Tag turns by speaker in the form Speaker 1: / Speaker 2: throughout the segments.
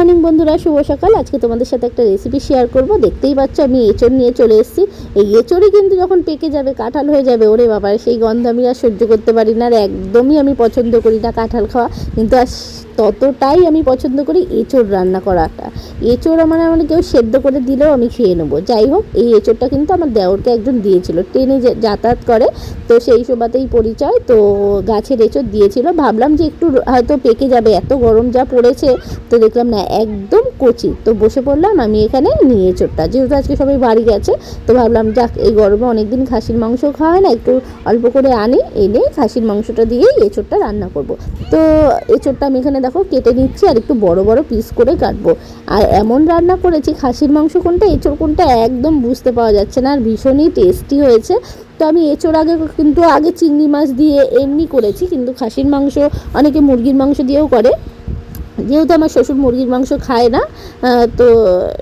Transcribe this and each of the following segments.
Speaker 1: Morning বন্ধুরা, শুভ সকাল। আজকে তোমাদের সাথে একটা রেসিপি শেয়ার করব। দেখতেই পাচ্ছ, আমি এঁচড় নিয়ে চলে এসেছি। এই এঁচড়ই কিন্তু যখন পেকে যাবে, কাঁঠাল হয়ে যাবে, ওরে বাবা, সেই গন্ধ আমি আর সহ্য করতে পারি না। আর একদমই আমি পছন্দ করি না কাঁঠাল খাওয়া। কিন্তু আর ততটাই আমি পছন্দ করি এঁচড় রান্না করাটা। এঁচড় আমার মানে কেউ সেদ্ধ করে দিলেও আমি খেয়ে নেব। যাই হোক, এই এঁচড়টা কিন্তু আমার দেওরকে একজন দিয়েছিল। ট্রেনে যাতায়াত করে, তো সেই সুবাদেই পরিচয়। তো গাছের এঁচড় দিয়েছিল। ভাবলাম যে একটু হয়তো পেকে যাবে। এত গরম যা পড়েছে, তো দেখলাম না একদম কচি। তো বসে পড়লাম আমি এখানে নিয়ে এঁচড়টা যেহেতু আজকে সবাই বাড়ি গেছে, তো ভাবলাম, যাক, এই গরমে অনেকদিন খাসির মাংস খাওয়া হয় না, একটু অল্প করে আনি, এনে খাসির মাংসটা দিয়েই এঁচড়টা রান্না করব। তো এঁচড়টা আমি এখানে দেখো কেটে নিচ্ছি আর একটু বড় বড় পিস করে কাটবো। আর এমন রান্না করেছি, খাসির মাংস কোনটা, এঁচড় কোনটা একদম বুঝতে পাওয়া যাচ্ছে না আর ভীষণই টেস্টি হয়েছে। তো আমি এঁচড় আগে কিন্তু আগে চিংড়ি মাছ দিয়ে এমনি করেছি, কিন্তু খাসির মাংস, অনেকে মুরগির মাংস দিয়েও করে। যেহেতু আমার শ্বশুর মুরগির মাংস খায় না তো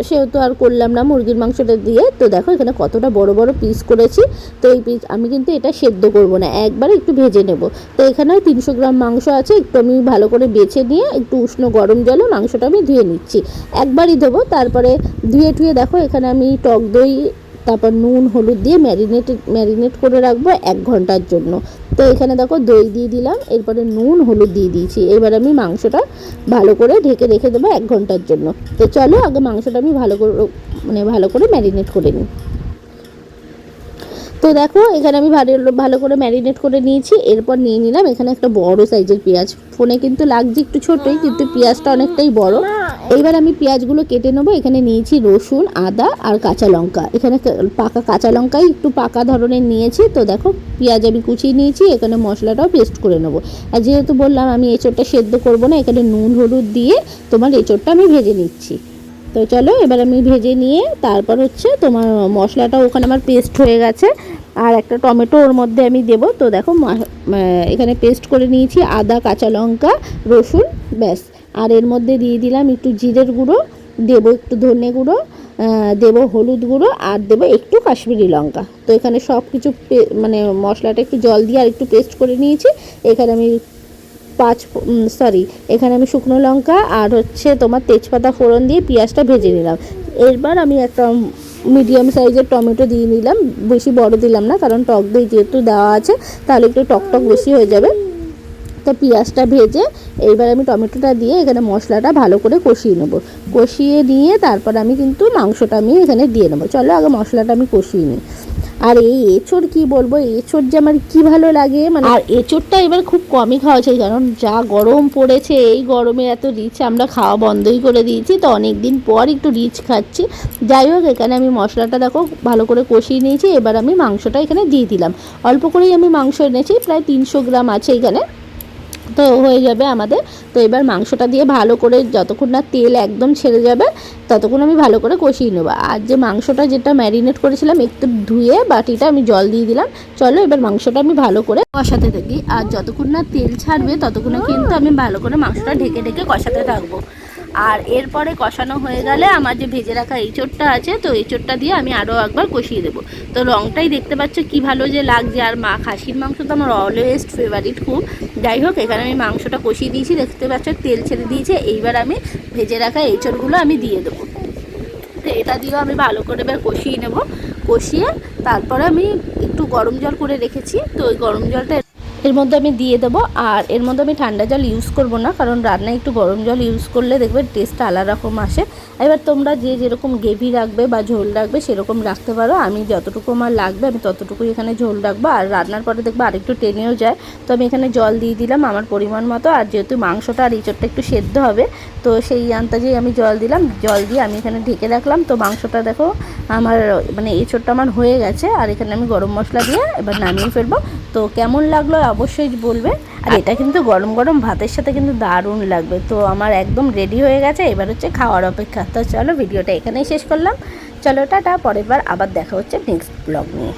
Speaker 1: সেহেতু আর করলাম না মুরগির মাংসটা দিয়ে। তো দেখো এখানে কতটা বড় বড় পিস করেছি। তো এই পিস আমি কিন্তু এটা সেদ্ধ করব না, একবার একটু ভেজে নেব। তো এখানে তিনশো গ্রাম মাংস আছে, একটু আমি ভালো করে বেছে নিয়ে একটু উষ্ণ গরম জলে মাংসটা আমি ধুয়ে নিচ্ছি। একবারই দেবো তারপরে ধুয়ে টুয়ে দেখো এখানে আমি টক দই তারপর নুন, হলুদ দিয়ে ম্যারিনেট ম্যারিনেট করে রাখব এক ঘণ্টার জন্য। তো এখানে দেখো দই দিয়ে দিলাম, এরপরে নুন, হলুদ দিয়ে দিয়েছি। এবার আমি মাংসটা ভালো করে ঢেকে রেখে দেবো এক ঘণ্টার জন্য। তো চলো আগে মাংসটা আমি ভালো করে মানে ভালো করে ম্যারিনেট করে নিই। তো দেখো এখানে আমি ভালো ভালো করে ম্যারিনেট করে নিয়েছি। এরপর নিয়ে নিলাম এখানে একটা বড় সাইজের পেঁয়াজ। ফোনে কিন্তু লাগছে একটু ছোটোই, কিন্তু পেঁয়াজটা অনেকটাই বড়। এইবার আমি পেঁয়াজগুলো কেটে নেব। এখানে নিয়েছি রসুন, আদা আর কাঁচা লঙ্কা। এখানে পাকা কাঁচা লঙ্কাই একটু পাকা ধরনের নিয়েছি। তো দেখো, পেঁয়াজ আমি কুচিয়ে নিয়েছি, এখানে মশলাটাও পেস্ট করে নেব। আর যেহেতু বললাম আমি এঁচোড়টা সেদ্ধ করব না, এখানে নুন, হলুদ দিয়ে তোমার এঁচোড়টা আমি ভেজে নিচ্ছি। তো চলো, এবার আমি ভেজে নিয়ে তারপর হচ্ছে তোমার মশলাটা ওখানে আমার পেস্ট হয়ে গেছে। আর একটা টমেটো ওর মধ্যে আমি দেবো। তো দেখো এখানে পেস্ট করে নিয়েছি আদা, কাঁচা লঙ্কা, রসুন, ব্যাস। আর এর মধ্যে দিয়ে দিলাম একটু জিরের গুঁড়ো, দেবো একটু ধনে গুঁড়ো দেবো হলুদ গুঁড়ো আর দেবো একটু কাশ্মীরি লঙ্কা। তো এখানে সব কিছু মানে মশলাটা একটু জল দিয়ে আর একটু পেস্ট করে নিয়েছি। এখানে আমি পাঁচ সরি এখানে আমি শুকনো লঙ্কা আর হচ্ছে তোমার তেজপাতা ফোড়ন দিয়ে পেঁয়াজটা ভেজে নিলাম। এরবার আমি একটা মিডিয়াম সাইজের টমেটো দিয়ে নিলাম, বেশি বড় দিলাম না, কারণ টক দই যেহেতু দেওয়া আছে, তাহলে একটু টক টক বেশি হয়ে যাবে। তো পেঁয়াজটা ভেজে এইবার আমি টমেটোটা দিয়ে এখানে মশলাটা ভালো করে কষিয়ে নেব। কষিয়ে নিয়ে তারপর আমি কিন্তু মাংসটা আমি এখানে দিয়ে নেব। চলো আগে মশলাটা আমি কষিয়ে নিই। আর এই এঁচড় কি বলব? এঁচড় যে আমার কি ভালো লাগে মানে আর এঁচড়টা এবার খুব কমই খাওয়া যায়, কারণ যা গরম পড়েছে, এই গরমে এত রিচ আমরা খাওয়া বন্ধই করে দিয়েছি, তো অনেক দিন পর একটু রিচ খাচ্ছি। যাই হোক, এখানে আমি মশলাটা দেখো ভালো করে কষিয়ে নিয়েছি, এবার আমি মাংসটা এখানে দিয়ে দিলাম। অল্প করেই আমি মাংস এনেছি, প্রায় তিনশো গ্রাম আছে এখানে। তো হয়ে যাবে আমাদের। তো এবার মাংসটা দিয়ে ভালো করে যতক্ষণ না তেল একদম ছেড়ে যাবে ততক্ষণ আমি ভালো করে কষিয়ে নেব। আর যে মাংসটা যেটা ম্যারিনেট করেছিলাম, একটু ধুয়ে বাটিটা আমি জল দিয়ে দিলাম। চলো এবার মাংসটা আমি ভালো করে কষাতে থাকি। আর যতক্ষণ না তেল ছাড়বে, ততক্ষণে কিন্তু আমি ভালো করে মাংসটা ঢেকে ঢেকে কষাতে থাকব। আর এরপরে কষানো হয়ে গেলে আমার যে ভেজে রাখা এঁচোড়টা আছে, তো এঁচোড়টা দিয়ে আমি আরও একবার কষিয়ে দেবো। তো রংটাই দেখতে পাচ্ছ কি ভালো যে লাগছে। আর মা খাসির মাংস তো আমার অলওয়েজ ফেভারিট খুব। যাই হোক, এখানে আমি মাংসটা কষিয়ে দিয়েছি। দেখতে পাচ্ছ তেল ছেড়ে দিয়েছে। এইবার আমি ভেজে রাখা এঁচোড়গুলো আমি দিয়ে দেবো। তো এটা দিয়েও আমি ভালো করে এবার কষিয়ে নেব। কষিয়ে তারপরে আমি একটু গরম জল করে রেখেছি। তো ওই গরম জলটা এর মধ্যে আমি দিয়ে দেবো আর এর মধ্যে আমি ঠান্ডা জল ইউজ করব না, কারণ রান্নায় একটু গরম জল ইউজ করলে দেখবে টেস্টটা আলাদা রকম আসে। এবার তোমরা যে যেরকম গ্রেভি রাখবে বা ঝোল রাখবে সেরকম রাখতে পারো। আমি যতটুকু আমার লাগবে আমি ততটুকুই এখানে ঝোল রাখব। আর রান্নার পরে দেখবে আরেকটু টেনেও যায়। তো আমি এখানে জল দিয়ে দিলাম আমার পরিমাণ মতো। আর যেহেতু মাংসটা আর ইঁচড়টা একটু সেদ্ধ হবে, তো সেই আন্দাজেই আমি জল দিলাম। জল দিয়ে আমি এখানে ঢেকে রাখলাম। তো মাংসটা দেখো আমার মানে এঁচড়টা আমার হয়ে গেছে। আর এখানে আমি গরম মশলা দিয়ে এবার নামিয়ে ফেলব। তো কেমন লাগল অবশ্যই বলবে। আর এটা কিন্তু গরম গরম ভাতের সাথে কিন্তু দারুণ লাগবে। তো আমার একদম রেডি হয়ে গেছে। এবার হচ্ছে খাওয়ার অপেক্ষা। তো চলো ভিডিওটা এখানেই শেষ করলাম। চলো টাটা। পরের বার আবার দেখা হচ্ছে নেক্সট ব্লগ নিয়ে।